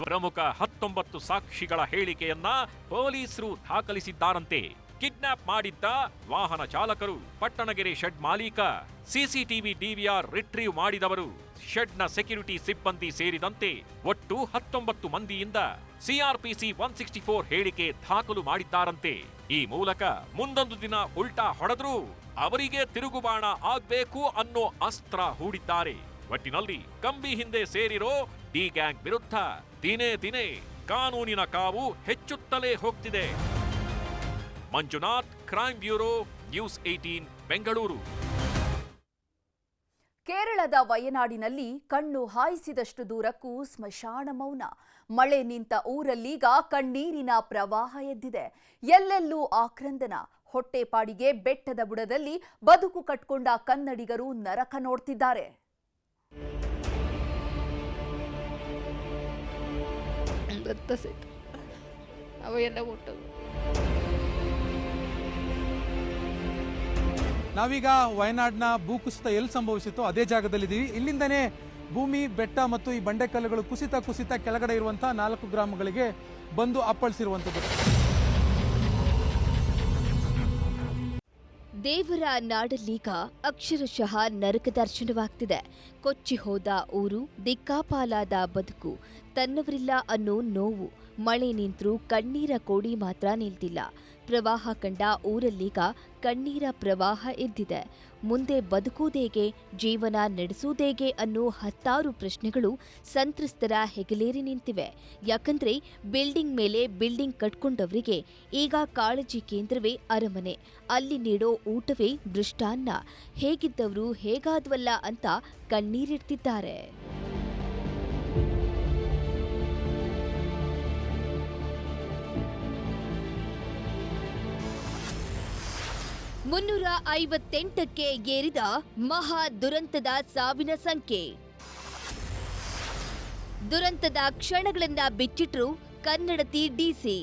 ಪ್ರಮುಖ ಹತ್ತೊಂಬತ್ತು ಸಾಕ್ಷಿಗಳ ಹೇಳಿಕೆಯನ್ನ ಪೊಲೀಸರು ದಾಖಲಿಸಿದ್ದಾರಂತೆ. ಕಿಡ್ನಾಪ್ ಮಾಡಿದ್ದ ವಾಹನ ಚಾಲಕರು ಪಟ್ಟಣಗೆರೆ ಶೆಡ್ ಮಾಲೀಕ, ಸಿಸಿಟಿವಿ ಡಿವಿಆರ್ ರಿಟ್ರೀವ್ ಮಾಡಿದವರು ಶೆಡ್ನ ಸೆಕ್ಯೂರಿಟಿ ಸಿಬ್ಬಂದಿ ಸೇರಿದಂತೆ ಒಟ್ಟು ಹತ್ತೊಂಬತ್ತು ಮಂದಿಯಿಂದ ಸಿಆರ್ಪಿಸಿ ಒನ್ ಸಿಕ್ಸ್ಟಿ ಫೋರ್ ಹೇಳಿಕೆ ದಾಖಲು ಮಾಡಿದ್ದಾರಂತೆ. ಈ ಮೂಲಕ ಮುಂದೊಂದು ದಿನ ಉಲ್ಟಾ ಹೊಡೆದ್ರೂ ಅವರಿಗೆ ತಿರುಗುಬಾಣ ಆಗ್ಬೇಕು ಅನ್ನೋ ಅಸ್ತ್ರ ಹೂಡಿದ್ದಾರೆ. ಒಟ್ಟಿನಲ್ಲಿ ಕಂಬಿ ಹಿಂದೆ ಸೇರಿರೋ ಡಿ ಗ್ಯಾಂಗ್ ವಿರುದ್ಧ ದಿನೇ ದಿನೇ ಕಾನೂನಿನ ಕಾವು ಹೆಚ್ಚುತ್ತಲೇ ಹೋಗ್ತಿದೆ. Manjunath, crime bureau, news eighteen Bengaluru. ಕೇರಳದ ವಯನಾಡಿನಲ್ಲಿ ಕಣ್ಣು ಹಾಯಿಸಿದಷ್ಟು ದೂರಕ್ಕೂ ಸ್ಮಶಾನ ಮೌನ. ಮಳೆ ನಿಂತ ಊರಲ್ಲೀಗ ಕಣ್ಣೀರಿನ ಪ್ರವಾಹ ಎದ್ದಿದೆ. ಎಲ್ಲೆಲ್ಲೂ ಆಕ್ರಂದನ. ಹೊಟ್ಟೆಪಾಡಿಗೆ ಬೆಟ್ಟದ ಬುಡದಲ್ಲಿ ಬದುಕು ಕಟ್ಕೊಂಡ ಕನ್ನಡಿಗರು ನರಕ ನೋಡ್ತಿದ್ದಾರೆ. ರಕ್ತ ಸಹಿತ ಅವ ಎಲ್ಲ ಹುಟ್ಟೋದು. ನಾವೀಗ ವಯನಾಡ್ನ ಭೂಕುಸಿತ ಎಲ್ಲಿ ಸಂಭವಿಸಿತ್ತು ಅದೇ ಜಾಗದಲ್ಲಿದ್ದೀವಿ. ಇಲ್ಲಿಂದನೇ ಭೂಮಿ, ಬೆಟ್ಟ ಮತ್ತು ಈ ಬಂಡೆಕಲ್ಲುಗಳು ಕುಸಿತ ಕುಸಿತ ಕೆಳಗಡೆ ಇರುವಂತಹ ನಾಲ್ಕು ಗ್ರಾಮಗಳಿಗೆ ಬಂದು ಅಪ್ಪಳಿಸಿರುವಂಥದ್ದು. ದೇವರ ನಾಡಲ್ಲೀಗ ಅಕ್ಷರಶಃ ನರಕ ದರ್ಶನವಾಗ್ತಿದೆ. ಕೊಚ್ಚಿ ಹೋದ ಊರು, ದಿಕ್ಕಾಪಾಲಾದ ಬದುಕು, ತನ್ನವರಿಲ್ಲ ಅನ್ನೋ ನೋವು, ಮಳೆ ನಿಂತರೂ ಕಣ್ಣೀರ ಕೋಡಿ ಮಾತ್ರ ನಿಲ್ತಿಲ್ಲ. ಪ್ರವಾಹ ಕಂಡ ಊರಲ್ಲೀಗ ಕಣ್ಣೀರ ಪ್ರವಾಹ ಎದ್ದಿದೆ. ಮುಂದೆ ಬದುಕುವುದೇಗೆ, ಜೀವನ ನಡೆಸುವುದೇಗೆ ಅನ್ನೋ ಹತ್ತಾರು ಪ್ರಶ್ನೆಗಳು ಸಂತ್ರಸ್ತರ ಹೆಗಲೇರಿ ನಿಂತಿವೆ. ಯಾಕಂದ್ರೆ ಬಿಲ್ಡಿಂಗ್ ಮೇಲೆ ಬಿಲ್ಡಿಂಗ್ ಕಟ್ಕೊಂಡವರಿಗೆ ಈಗ ಕಾಳಜಿ ಕೇಂದ್ರವೇ ಅರಮನೆ. ಅಲ್ಲಿ ನೀಡೋ ಊಟವೇ ದೃಷ್ಟಾನ್ನ. ಹೇಗಿದ್ದವರು ಹೇಗಾದ್ವಲ್ಲ ಅಂತ ಕಣ್ಣೀರಿಡ್ತಿದ್ದಾರೆ. ಮುನ್ನೂರ ಐವತ್ತೆಂಟಕ್ಕೆ ಏರಿದ ಮಹಾ ದುರಂತದ ಸಾವಿನ ಸಂಖ್ಯೆ. ದುರಂತದ ಕ್ಷಣಗಳನ್ನ ಬಿಚ್ಚಿಟ್ರು ಕನ್ನಡತಿ ಡಿಸಿ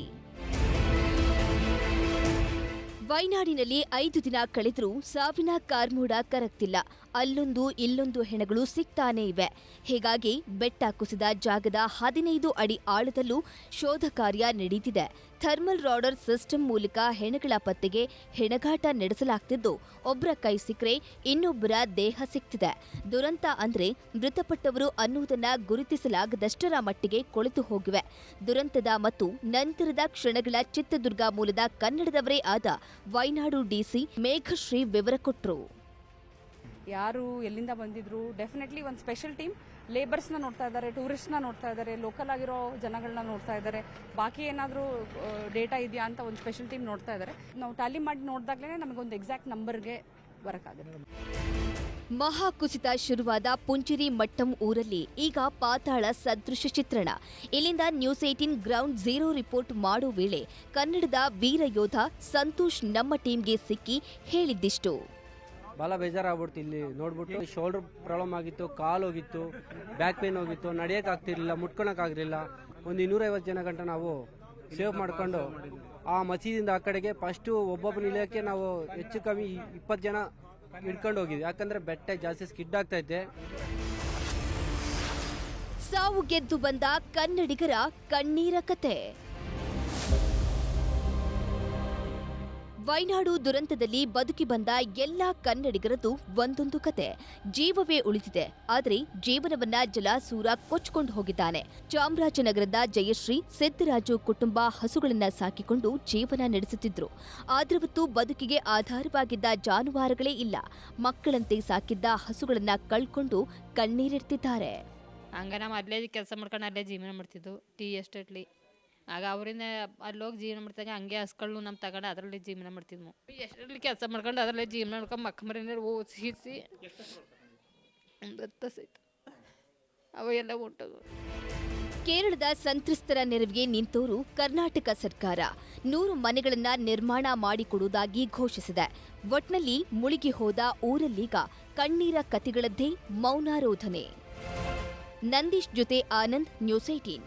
ವೈನಾಡಿನಲ್ಲಿ ಐದು ದಿನ ಕಳೆದರೂ ಸಾವಿನ ಕಾರ್ಮೋಡ ಕರಗ್ತಿಲ್ಲ. ಅಲ್ಲೊಂದು ಇಲ್ಲೊಂದು ಹೆಣಗಳು ಸಿಗ್ತಾನೇ ಇವೆ. ಹೀಗಾಗಿ ಬೆಟ್ಟ ಕುಸಿದ ಜಾಗದ ಹದಿನೈದು ಅಡಿ ಆಳದಲ್ಲೂ ಶೋಧ ಕಾರ್ಯ ನಡೀತಿದೆ. ಥರ್ಮಲ್ ರಾಡರ್ ಸಿಸ್ಟಮ್ ಮೂಲಕ ಹೆಣಗಳ ಪತ್ತೆಗೆ ಹೆಣಗಾಟ ನಡೆಸಲಾಗ್ತಿದ್ದು ಒಬ್ಬರ ಕೈ ಸಿಕ್ಕರೆ ಇನ್ನೊಬ್ಬರ ದೇಹ ಸಿಕ್ತಿದೆ. ದುರಂತ ಅಂದ್ರೆ ಮೃತಪಟ್ಟವರು ಅನ್ನುವುದನ್ನ ಗುರುತಿಸಲಾಗದಷ್ಟರ ಮಟ್ಟಿಗೆ ಕೊಳೆತು ಹೋಗಿವೆ. ದುರಂತದ ಮತ್ತು ನಂತರದ ಕ್ಷಣಗಳ ಚಿತ್ರದುರ್ಗ ಮೂಲದ ಕನ್ನಡದವರೇ ಆದ ವೈನಾಡು ಡಿಸಿ ಮೇಘಶ್ರೀ ವಿವರ ಕೊಟ್ಟರು ಯಾರು ಎಲ್ಲಿಂದ ಬಂದಿದ್ರು? ಡೆಫಿನೆಟ್ಲಿ ಒಂದು ಸ್ಪೆಷಲ್ ಟೀಮ್ ಲೇಬರ್ಸ್ನ ನೋಡ್ತಾ ಇದ್ದಾರೆ ಟೂರಿಸ್ಟ್ನ ನೋಡ್ತಾ ಇದ್ದಾರೆ ಲೋಕಲ್ ಆಗಿರೋ ಜನಗಳನ್ನ ನೋಡ್ತಾ ಇದ್ದಾರೆ. ಬಾಕಿ ಏನಾದರೂ ಡೇಟಾ ಇದೆಯಾ ಅಂತ ಒಂದು ಸ್ಪೆಷಲ್ ಟೀಮ್ ನೋಡ್ತಾ ಇದ್ದಾರೆ. ನಾವು ಟ್ಯಾಲಿ ಮಾಡಿ ನೋಡಿದಾಗಲೇ ಒಂದು ಎಕ್ಸಾಕ್ಟ್ ನಂಬರ್ಗೆ ಮಹಾ ಕುಸಿತ ಶುರುವಾದ ಪುಂಚಿರಿ ಮಟ್ಟಂ ಊರಲ್ಲಿ ಈಗ ಪಾತಾಳ ಸದೃಶ ಚಿತ್ರಣ. ಇಲ್ಲಿಂದ news eighteen ground zero report ಮಾಡೋ ವೇಳೆ ಕನ್ನಡದ ವೀರ ಯೋಧ ಸಂತೋಷ್ ನಮ್ಮ ಟೀಮ್ಗೆ ಸಿಕ್ಕಿ ಹೇಳಿದ್ದಿಷ್ಟು. ಭಾಳ ಬೇಜಾರಾಗ್ಬಿಡ್ತು ಇಲ್ಲಿ ನೋಡ್ಬಿಟ್ಟು. ಶೋಲ್ಡರ್ ಪ್ರಾಬ್ಲಮ್ ಆಗಿತ್ತು, ಕಾಲ್ ಹೋಗಿತ್ತು ಬ್ಯಾಕ್ ಪೇನ್ ಹೋಗಿತ್ತು ನಡೆಯೋಕ್ಕಾಗ್ತಿರ್ಲಿಲ್ಲ ಮುಟ್ಕೊಳಕ್ಕಾಗಲಿಲ್ಲ ಒಂದು ಇನ್ನೂರೈವತ್ತು ಜನ ಗಂಟ ನಾವು ಸೇವ್ ಮಾಡ್ಕೊಂಡು ಆ ಮಸೀದಿಂದ ಆ ಕಡೆಗೆ ಫಸ್ಟ್ ಒಬ್ಬೊಬ್ಬ ನಿಲ್ಲಕ್ಕೆ ನಾವು ಹೆಚ್ಚು ಕಮ್ಮಿ ಇಪ್ಪತ್ತು ಜನ ಹಿಡ್ಕೊಂಡು ಹೋಗಿದ್ವಿ. ಯಾಕಂದ್ರೆ ಬೆಟ್ಟ ಜಾಸ್ತಿ ಸ್ಕಿಡ್ ಆಗ್ತೈತೆ ಸಾವು ಗೆದ್ದು ಬಂದ ಕನ್ನಡಿಗರ ಕಣ್ಣೀರ ಕತೆ. ವೈನಾಡು ದುರಂತದಲ್ಲಿ ಬದುಕಿ ಬಂದ ಎಲ್ಲಾ ಕನ್ನಡಿಗರದ್ದು ಒಂದೊಂದು ಕತೆ. ಜೀವವೇ ಉಳಿದಿದೆ. ಆದರೆ ಜೀವನವನ್ನ ಜಲಾಸೂರ ಕೊಚ್ಚಿಕೊಂಡು ಹೋಗಿದ್ದಾನೆ. ಚಾಮರಾಜನಗರದ ಜಯಶ್ರೀ, ಸಿದ್ದರಾಜು ಕುಟುಂಬ ಹಸುಗಳನ್ನ ಸಾಕಿಕೊಂಡು ಜೀವನ ನಡೆಸುತ್ತಿದ್ರು. ಆದ್ರವತ್ತು ಬದುಕಿಗೆ ಆಧಾರವಾಗಿದ್ದ ಜಾನುವಾರುಗಳೇ ಇಲ್ಲ. ಮಕ್ಕಳಂತೆ ಸಾಕಿದ್ದ ಹಸುಗಳನ್ನ ಕಳ್ಕೊಂಡು ಕಣ್ಣೀರಿಡ್ತಿದ್ದಾರೆ. ಹಂಗ ನಾವು ಅಲ್ಲೇ ಕೆಲಸ ಮಾಡ್ಕೊಂಡು ಅಲ್ಲೇ ಜೀವನ ಮಾಡ್ತಿದ್ದು ಟೀ ಎಸ್ಟೇಟ್ಲಿ ಆಗ ಅವರಿಂದ ಅಲ್ಲಿ ಹೋಗಿ ಜೀವನ ಮಾಡ್ತಾಗ ಹಂಗೆ ಹಸ್ಗಳು ನಮ್ಮ ತಗೊಂಡು ಅದರಲ್ಲಿ ಜೀವನ ಮಾಡ್ತಿದ್ವು ಎಷ್ಟರಲ್ಲಿ ಕೆಲಸ ಮಾಡ್ಕೊಂಡು ಅದರಲ್ಲೇ ಜೀವನ ಮಾಡ್ಕೊಂಡು ಮಕ್ಕ ಮರಿನ ಓದಿಸಿ ಒಂದು ಹತ್ತು ಸಹಿತ ಕೇರಳದ ಸಂತ್ರಸ್ತರ ನೆರವಿಗೆ ನಿಂತೋರು ಕರ್ನಾಟಕ ಸರ್ಕಾರ ನೂರು ಮನೆಗಳನ್ನ ನಿರ್ಮಾಣ ಮಾಡಿಕೊಡುವುದಾಗಿ ಘೋಷಿಸಿದೆ. ಒಟ್ನಲ್ಲಿ ಮುಳುಗಿ ಹೋದ ಊರಲ್ಲೀಗ ಕಣ್ಣೀರ ಕತೆಗಳದ್ದೇ ಮೌನಾರೋಧನೆ. ನಂದೀಶ್ ಜೊತೆ ಆನಂದ್, ನ್ಯೂಸ್ ಏಟೀನ್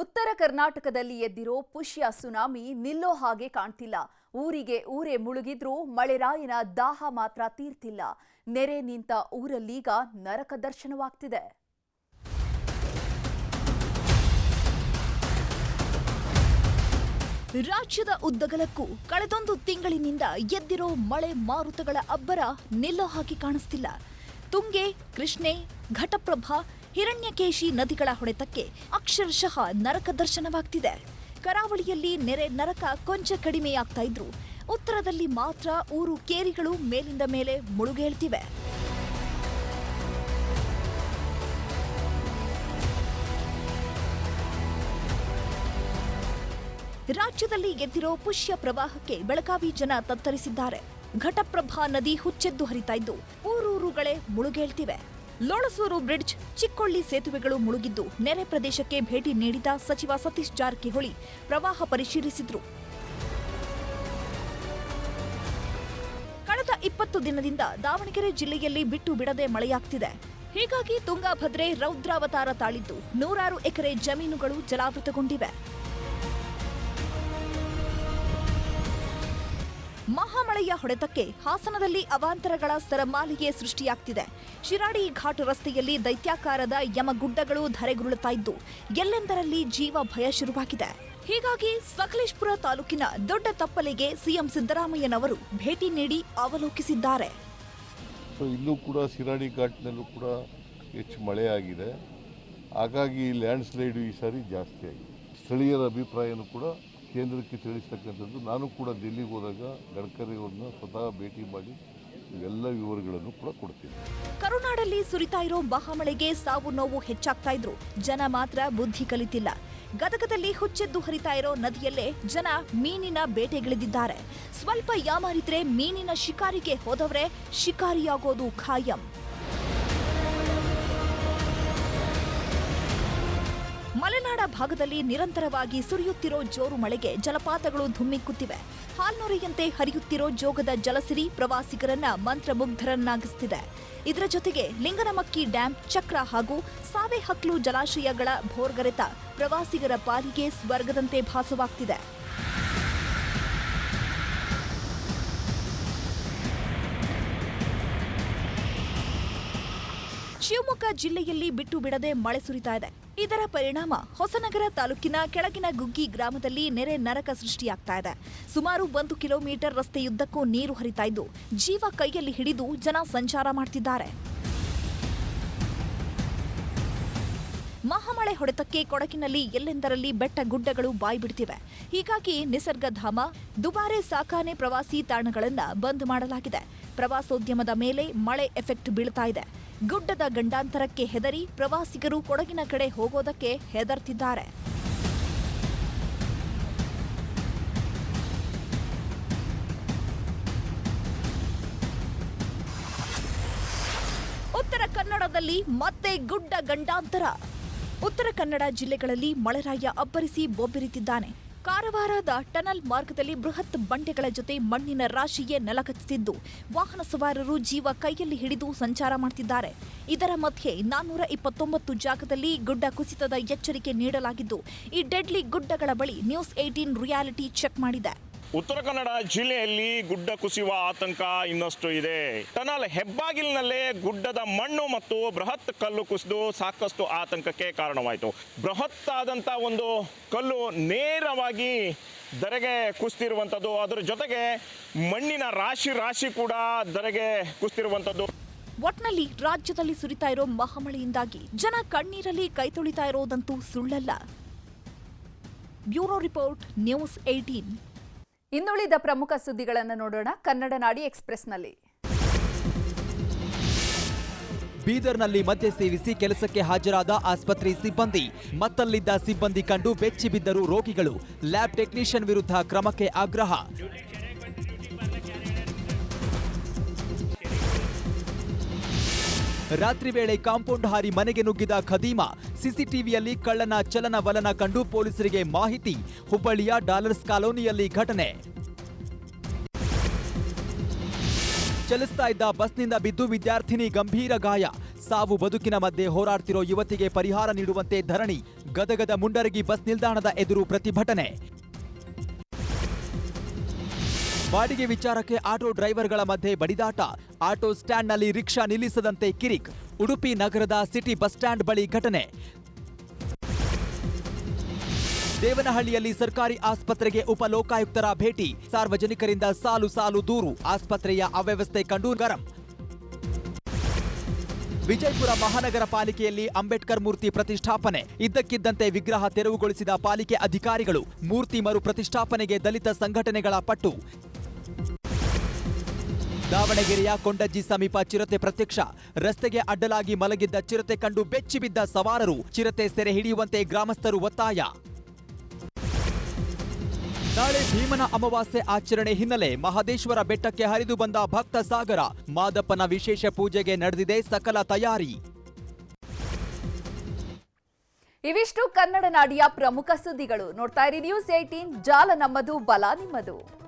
ಉತ್ತರ ಕರ್ನಾಟಕದಲ್ಲಿ ಎದ್ದಿರೋ ಪುಷ್ಯ ಸುನಾಮಿ ನಿಲ್ಲೋ ಹಾಗೆ ಕಾಣ್ತಿಲ್ಲ. ಊರಿಗೆ ಊರೇ ಮುಳುಗಿದ್ರೂ ಮಳೆರಾಯನ ದಾಹ ಮಾತ್ರ ತೀರ್ತಿಲ್ಲ. ನೆರೆ ನಿಂತ ಊರಲ್ಲೀಗ ನರಕ ದರ್ಶನವಾಗ್ತಿದೆ. ರಾಜ್ಯದ ಉದ್ದಗಲಕ್ಕೂ ಕಳೆದೊಂದು ತಿಂಗಳಿನಿಂದ ಎದ್ದಿರೋ ಮಳೆ ಮಾರುತಗಳ ಅಬ್ಬರ ನಿಲ್ಲೋ ಹಾಗೆ ಕಾಣಿಸ್ತಿಲ್ಲ. ತುಂಗೆ, ಕೃಷ್ಣೆ, ಘಟಪ್ರಭಾ ಹಿರಣ್ಯಕೇಶಿ ನದಿಗಳ ಹೊಡೆತಕ್ಕೆ ಅಕ್ಷರಶಃ ನರಕ ದರ್ಶನವಾಗ್ತಿದೆ. ಕರಾವಳಿಯಲ್ಲಿ ನೆರೆ ನರಕ ಕೊಂಚ ಕಡಿಮೆಯಾಗ್ತಾ ಇದ್ರು ಉತ್ತರದಲ್ಲಿ ಮಾತ್ರ ಊರು ಕೇರಿಗಳು ಮೇಲಿಂದ ಮೇಲೆ ಮುಳುಗೇಳ್ತಿವೆ. ರಾಜ್ಯದಲ್ಲಿ ಎದ್ದಿರೋ ಪುಷ್ಯ ಪ್ರವಾಹಕ್ಕೆ ಬೆಳಗಾವಿ ಜನ ತತ್ತರಿಸಿದ್ದಾರೆ. ಘಟಪ್ರಭಾ ನದಿ ಹುಚ್ಚೆದ್ದು ಹರಿತಾ ಇದ್ದು ಊರೂರುಗಳೇ ಮುಳುಗೇಳ್ತಿವೆ. ಲೋಳಸೂರು ಬ್ರಿಡ್ಜ್ ಚಿಕ್ಕೊಳ್ಳಿ ಸೇತುವೆಗಳು ಮುಳುಗಿದ್ದು ನೆರೆ ಪ್ರದೇಶಕ್ಕೆ ಭೇಟಿ ನೀಡಿದ ಸಚಿವ ಸತೀಶ್ ಜಾರಕಿಹೊಳಿ ಪ್ರವಾಹ ಪರಿಶೀಲಿಸಿದ್ರು. ಕಳೆದ ಇಪ್ಪತ್ತು ದಿನದಿಂದ ದಾವಣಗೆರೆ ಜಿಲ್ಲೆಯಲ್ಲಿ ಬಿಟ್ಟು ಬಿಡದೆ ಮಳೆಯಾಗ್ತಿದೆ. ಹೀಗಾಗಿ ತುಂಗಾಭದ್ರೆ ರೌದ್ರಾವತಾರ ತಾಳಿದ್ದು ನೂರಾರು ಎಕರೆ ಜಮೀನುಗಳು ಜಲಾವೃತಗೊಂಡಿವೆ. ಮಹಾಮಳೆಯ ಹೊಡೆತಕ್ಕೆ ಹಾಸನದಲ್ಲಿ ಅವಾಂತರಗಳ ಸರಮಾಲಿಗೆ ಸೃಷ್ಟಿಯಾಗ್ತಿದೆ. ಶಿರಾಡಿ ಘಾಟ್ ರಸ್ತೆಯಲ್ಲಿ ದೈತ್ಯಾಕಾರದ ಯಮಗುಡ್ಡಗಳು ಧರೆಗುರುಳುತ್ತಾ ಇದ್ದು, ಎಲ್ಲೆಂದರಲ್ಲಿ ಜೀವ ಭಯ ಶುರುವಾಗಿದೆ. ಹೀಗಾಗಿ ಸಕಲೇಶ್ಪುರ ತಾಲೂಕಿನ ದೊಡ್ಡ ತಪ್ಪಲಿಗೆ ಸಿಎಂ ಸಿದ್ದರಾಮಯ್ಯನವರು ಭೇಟಿ ನೀಡಿ ಅವಲೋಕಿಸಿದ್ದಾರೆ. ಇಲ್ಲೂ ಕೂಡ ಶಿರಾಡಿ ಘಾಟ್ನಲ್ಲೂ ಕೂಡ ಹೆಚ್ಚು ಮಳೆಯಾಗಿದೆ ಹಾಗಾಗಿ ಲ್ಯಾಂಡ್ ಸ್ಲೈಡ್ ಈ ಸಾರಿ ಜಾಸ್ತಿ ಆಗಿದೆ. ಸ್ಥಳೀಯರ ಅಭಿಪ್ರಾಯನೂ ಕೂಡ ಕೇಂದ್ರಕ್ಕೆ ತಿಳಿಸ್ತಕ್ಕಂಥದ್ದು, ನಾನು ಕೂಡ ದಿಲ್ಲಿಗೆ ಹೋದಾಗ ಗಡ್ಕರಿ ಸ್ವತಃ ಭೇಟಿ ಮಾಡಿ ಎಲ್ಲ ವಿವರಗಳನ್ನು ಕೂಡ ಕೊಡ್ತೀನಿ. ಕರುನಾಡಲ್ಲಿ ಸುರಿತಾ ಇರೋ ಮಹಾಮಳೆಗೆ ಸಾವು ನೋವು ಹೆಚ್ಚಾಗ್ತಾ ಇದ್ರು. ಜನ ಮಾತ್ರ ಬುದ್ಧಿ ಕಲಿತಿಲ್ಲ. ಗದಗದಲ್ಲಿ ಹುಚ್ಚೆದ್ದು ಹರಿತಾ ಇರೋ ನದಿಯಲ್ಲೇ ಜನ ಮೀನಿನ ಬೇಟೆಗಿಳಿದಿದ್ದಾರೆ. ಸ್ವಲ್ಪ ಯಾಮಾರಿದ್ರೆ ಮೀನಿನ ಶಿಕಾರಿಗೆ ಹೋದವರೇ ಶಿಕಾರಿಯಾಗೋದು ಖಾಯಂ. ಭಾಗದಲ್ಲಿ ನಿರಂತರವಾಗಿ ಸುರಿಯುತ್ತಿರೋ ಜೋರು ಮಳೆಗೆ ಜಲಪಾತಗಳು ಧುಮ್ಮಿಕ್ಕುತ್ತಿವೆ. ಹಾಲ್ನೊರೆಯಂತೆ ಹರಿಯುತ್ತಿರೋ ಜೋಗದ ಜಲಸಿರಿ ಪ್ರವಾಸಿಗರನ್ನ ಮಂತ್ರಮುಗ್ಧರನ್ನಾಗಿಸ್ತಿದೆ. ಇದರ ಜೊತೆಗೆ ಲಿಂಗನಮಕ್ಕಿ ಡ್ಯಾಂ, ಚಕ್ರ ಹಾಗೂ ಸಾವೆಹಕ್ಲು ಜಲಾಶಯಗಳ ಭೋರ್ಗರೆತ ಪ್ರವಾಸಿಗರ ಪಾಲಿಗೆ ಸ್ವರ್ಗದಂತೆ ಭಾಸವಾಗ್ತಿದೆ. ಶಿವಮೊಗ್ಗ ಜಿಲ್ಲೆಯಲ್ಲಿ ಬಿಟ್ಟು ಬಿಡದೆ ಮಳೆ ಸುರಿತಾ ಇದೆ. ಇದರ ಪರಿಣಾಮ ಹೊಸನಗರ ತಾಲೂಕಿನ ಕೆಳಗಿನ ಗುಗ್ಗಿ ಗ್ರಾಮದಲ್ಲಿ ನೆರೆ ನರಕ ಸೃಷ್ಟಿಯಾಗ್ತಾ ಇದೆ. ಸುಮಾರು ಒಂದು ಕಿಲೋಮೀಟರ್ ರಸ್ತೆಯುದ್ದಕ್ಕೂ ನೀರು ಹರಿತಾ ಇದ್ದು, ಜೀವ ಕೈಯಲ್ಲಿ ಹಿಡಿದು ಜನ ಸಂಚಾರ ಮಾಡ್ತಿದ್ದಾರೆ. ಮಹಾಮಳೆ ಹೊಡೆತಕ್ಕೆ ಕೊಡಗಿನಲ್ಲಿ ಎಲ್ಲೆಂದರಲ್ಲಿ ಬೆಟ್ಟ ಗುಡ್ಡಗಳು ಬಾಯಿ ಬಿಡ್ತಿವೆ. ಹೀಗಾಗಿ ನಿಸರ್ಗಧಾಮ ದುಬಾರೆ ಸಾಕಾನೆ ಪ್ರವಾಸಿ ತಾಣಗಳನ್ನು ಬಂದ್ ಮಾಡಲಾಗಿದೆ. ಪ್ರವಾಸೋದ್ಯಮದ ಮೇಲೆ ಮಳೆ ಎಫೆಕ್ಟ್ ಬೀಳ್ತಾ ಇದೆ. ಗುಡ್ಡದ ಗಂಡಾಂತರಕ್ಕೆ ಹೆದರಿ ಪ್ರವಾಸಿಗರು ಕೊಡಗಿನ ಕಡೆ ಹೋಗೋದಕ್ಕೆ ಹೆದರ್ತಿದ್ದಾರೆ. ಉತ್ತರ ಕನ್ನಡದಲ್ಲಿ ಮತ್ತೆ ಗುಡ್ಡ ಗಂಡಾಂತರ. ಉತ್ತರ ಕನ್ನಡ ಜಿಲ್ಲೆಗಳಲ್ಲಿ ಮಳೆರಾಯ ಅಬ್ಬರಿಸಿ ಬೊಬ್ಬಿರಿತಿದ್ದಾನೆ. ಕಾರವಾರದ ಟನಲ್ ಮಾರ್ಗದಲ್ಲಿ ಬೃಹತ್ ಬಂಡೆಗಳ ಜೊತೆ ಮಣ್ಣಿನ ರಾಶಿಯೇ ನೆಲಕಚ್ಚಿದ್ದು. ವಾಹನ ಸವಾರರು ಜೀವ ಕೈಯಲ್ಲಿ ಹಿಡಿದು ಸಂಚಾರ ಮಾಡ್ತಿದ್ದಾರೆ. ಇದರ ಮಧ್ಯೆ ನಾನ್ನೂರ ಇಪ್ಪತ್ತೊಂಬತ್ತು ಜಾಗದಲ್ಲಿ ಗುಡ್ಡ ಕುಸಿತದ ಎಚ್ಚರಿಕೆ ನೀಡಲಾಗಿದ್ದು, ಈ ಡೆಡ್ಲಿ ಗುಡ್ಡಗಳ ಬಳಿ ನ್ಯೂಸ್ ಏಟೀನ್ ರಿಯಾಲಿಟಿ ಚೆಕ್ ಮಾಡಿದೆ. ಉತ್ತರ ಕನ್ನಡ ಜಿಲ್ಲೆಯಲ್ಲಿ ಗುಡ್ಡ ಕುಸಿಯುವ ಆತಂಕ ಇನ್ನಷ್ಟು ಇದೆ. ಟನಲ್ ಹೆಬ್ಬಾಗಿಲಿನಲ್ಲೇ ಗುಡ್ಡದ ಮಣ್ಣು ಮತ್ತು ಬೃಹತ್ ಕಲ್ಲು ಕುಸಿದು ಸಾಕಷ್ಟು ಆತಂಕಕ್ಕೆ ಕಾರಣವಾಯಿತು. ಬೃಹತ್ ಆದಂಥ ಒಂದು ಕಲ್ಲು ನೇರವಾಗಿ ದರೆಗೆ ಕುಸಿತಿರುವಂಥದ್ದು ಅದರ ಜೊತೆಗೆ ಮಣ್ಣಿನ ರಾಶಿ ರಾಶಿ ಕೂಡ ದರೆಗೆ ಕುಸಿತಿರುವಂಥದ್ದು ಒಟ್ನಲ್ಲಿ ರಾಜ್ಯದಲ್ಲಿ ಸುರಿತಾ ಇರೋ ಮಹಾಮಳೆಯಿಂದಾಗಿ ಜನ ಕಣ್ಣೀರಲ್ಲಿ ಕೈ ತೊಳಿತಾ ಇರೋದಂತೂ ಸುಳ್ಳಲ್ಲ. ಬ್ಯೂರೋ ರಿಪೋರ್ಟ್ ನ್ಯೂಸ್ ಏಟೀನ್ ಇನ್ನುಳಿದ ಪ್ರಮುಖ ಸುದ್ದಿಗಳನ್ನು ನೋಡೋಣ ಕನ್ನಡ ನಾಡಿ ಎಕ್ಸ್ಪ್ರೆಸ್ನಲ್ಲಿ. ಬೀದರ್ನಲ್ಲಿ ಮದ್ಯ ಸೇವಿಸಿ ಕೆಲಸಕ್ಕೆ ಹಾಜರಾದ ಆಸ್ಪತ್ರೆ ಸಿಬ್ಬಂದಿ, ಮತ್ತಲ್ಲಿದ್ದ ಸಿಬ್ಬಂದಿ ಕಂಡು ಬೆಚ್ಚಿಬಿದ್ದರು ರೋಗಿಗಳು. ಲ್ಯಾಬ್ ಟೆಕ್ನಿಷಿಯನ್ ವಿರುದ್ಧ ಕ್ರಮಕ್ಕೆ ಆಗ್ರಹ. ರಾತ್ರಿ ವೇಳೆ ಕಾಂಪೌಂಡ್ ಹಾರಿ ಮನೆಗೆ ನುಗ್ಗಿದ ಖದೀಮ, ಸಿಸಿಟಿವಿಯಲ್ಲಿ ಕಳ್ಳನ ಚಲನ ವಲನ ಕಂಡು ಪೊಲೀಸರಿಗೆ ಮಾಹಿತಿ, ಹುಬ್ಬಳ್ಳಿಯ ಡಾಲರ್ಸ್ ಕಾಲೋನಿಯಲ್ಲಿ ಘಟನೆ. ಚಲಿಸ್ತಾ ಇದ್ದ ಬಸ್ನಿಂದ ಬಿದ್ದು ವಿದ್ಯಾರ್ಥಿನಿ ಗಂಭೀರ ಗಾಯ. ಸಾವು ಬದುಕಿನ ಮಧ್ಯೆ ಹೋರಾಡ್ತಿರೋ ಯುವತಿಗೆ ಪರಿಹಾರ ನೀಡುವಂತೆ ಧರಣಿ, ಗದಗದ ಮುಂಡರಗಿ ಬಸ್ ನಿಲ್ದಾಣದ ಎದುರು ಪ್ರತಿಭಟನೆ. ಬಾಡಿಗೆ ವಿಚಾರಕ್ಕೆ ಆಟೋ ಡ್ರೈವರ್ಗಳ ಮಧ್ಯೆ ಬಡಿದಾಟ. ಆಟೋ ಸ್ಟ್ಯಾಂಡ್ನಲ್ಲಿ ರಿಕ್ಷಾ ನಿಲ್ಲಿಸದಂತೆ ಕಿರಿಕ್. ಉಡುಪಿ ನಗರದ ಸಿಟಿ ಬಸ್ ಸ್ಟ್ಯಾಂಡ್ ಬಳಿ ಘಟನೆ. ದೇವನಹಳ್ಳಿಯಲ್ಲಿ ಸರ್ಕಾರಿ ಆಸ್ಪತ್ರೆಗೆ ಉಪಲೋಕಾಯುಕ್ತರ ಭೇಟಿ. ಸಾರ್ವಜನಿಕರಿಂದ ಸಾಲು ಸಾಲು ದೂರು. ಆಸ್ಪತ್ರೆಯ ಅವ್ಯವಸ್ಥೆ ಕಂಡು ಗರಂ. ವಿಜಯಪುರ ಮಹಾನಗರ ಪಾಲಿಕೆಯಲ್ಲಿ ಅಂಬೇಡ್ಕರ್ ಮೂರ್ತಿ ಪ್ರತಿಷ್ಠಾಪನೆ. ಇದ್ದಕ್ಕಿದ್ದಂತೆ ವಿಗ್ರಹ ತೆರವುಗೊಳಿಸಿದ ಪಾಲಿಕೆ ಅಧಿಕಾರಿಗಳು ಮೂರ್ತಿ ಮರು ಪ್ರತಿಷ್ಠಾಪನೆಗೆ ದಲಿತ ಸಂಘಟನೆಗಳ ಪಟ್ಟು. ದಾವಣಗೆರೆಯ ಕೊಂಡಜ್ಜಿ ಸಮೀಪ ಚಿರತೆ ಪ್ರತ್ಯಕ್ಷ. ರಸ್ತೆಗೆ ಅಡ್ಡಲಾಗಿ ಮಲಗಿದ್ದ ಚಿರತೆ ಕಂಡು ಬೆಚ್ಚಿಬಿದ್ದ ಸವಾರರು. ಚಿರತೆ ಸೆರೆ ಹಿಡಿಯುವಂತೆ ಗ್ರಾಮಸ್ಥರು ಒತ್ತಾಯ. ನಾಳೆ ಭೀಮನ ಅಮಾವಾಸ್ಯೆ ಆಚರಣೆ ಹಿನ್ನೆಲೆ ಮಹದೇಶ್ವರ ಬೆಟ್ಟಕ್ಕೆ ಹರಿದು ಬಂದ ಭಕ್ತ ಸಾಗರ. ಮಾದಪ್ಪನ ವಿಶೇಷ ಪೂಜೆಗೆ ನಡೆದಿದೆ ಸಕಲ ತಯಾರಿ. ಇವಿಷ್ಟು ಕನ್ನಡ ನಾಡಿಯ ಪ್ರಮುಖ ಸುದ್ದಿಗಳು. ನೋಡ್ತಾ ಇರಿ ನ್ಯೂಸ್ ಏಟೀನ್ ಜಾಲ ನಮ್ಮದು, ಬಲ ನಿಮ್ಮದು.